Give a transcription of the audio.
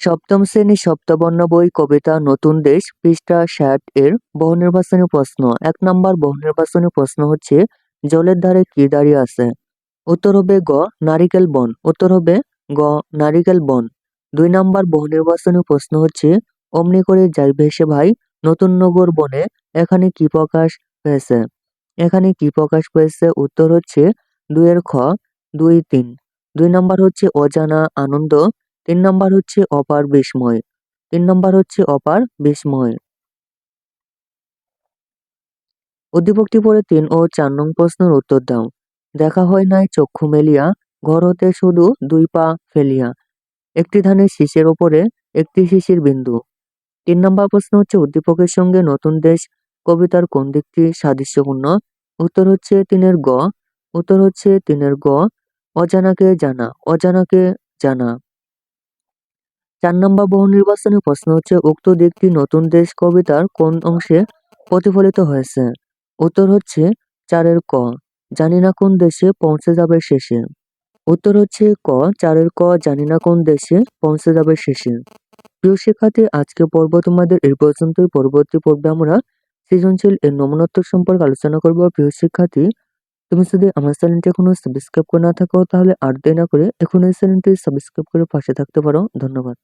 সপ্তম শ্রেণি সপ্তবর্ণ বই কবিতা নতুন দেশ পৃষ্ঠা ষাট এর বহু নির্বাচনী প্রশ্ন। এক নম্বর বহু নির্বাচনী প্রশ্ন হচ্ছে, জলের ধারে কি দাঁড়িয়ে আছে? উত্তর হবে গ, নারিকেল বন। উত্তর হবে গ, নারিকেল বন। দুই নম্বর বহু নির্বাচনী প্রশ্ন হচ্ছে, অমনি করে যাই ভেসে ভাই নতুন নগর বনে, এখানে কি প্রকাশ পেয়েছে? এখানে কি প্রকাশ পেয়েছে? উত্তর হচ্ছে দুইয়ের খ, দুই তিন। দুই নম্বর হচ্ছে অজানা আনন্দ তিন নম্বর হচ্ছে অপার বিস্ময়। তিন নম্বর হচ্ছে অপার বিস্ময়। উদ্দীপকটি পরে তিন ও চার নং প্রশ্নের উত্তর দাও। দেখা হয় নাই চক্ষু মেলিয়া, ঘর হতে শুধু দুই পা ফেলিয়া। একটি ধানের শীষের ওপরে, একটি শিশির বিন্দু। তিন নম্বর প্রশ্ন হচ্ছে উদ্দীপকের সঙ্গে নতুন দেশ, কবিতার কোন দিকটি সাদৃশ্যপূর্ণ? উত্তর হচ্ছে তিনের গ। উত্তর হচ্ছে তিনের গ। অজানাকে জানা অজানাকে জানা। চার নম্বর বহু নির্বাচনী প্রশ্ন হচ্ছে, উক্ত দিকটি নতুন দেশ কবিতার কোন অংশে প্রতিফলিত হয়েছে? উত্তর হচ্ছে, চারের ক। জানি না কোন দেশে পৌঁছে যাবে শেষে। উত্তর হচ্ছে ক, চারের ক, জানি না কোন দেশে পৌঁছে যাবে শেষে। প্রিয় শিক্ষার্থী, আজকে পর্ব তোমাদের এই পর্যন্তই। পরবর্তী পর্বে আমরা সৃজনশীল এর নমনত্ব সম্পর্কে আলোচনা করব। প্রিয় শিক্ষার্থী, তুমি যদি আমার চ্যানেলটি এখনও সাবস্ক্রাইব করে না থাকো, তাহলে আর দেরি না করে এখন এই চ্যানেলটি সাবস্ক্রাইব করে পাশে থাকতে পারো। ধন্যবাদ।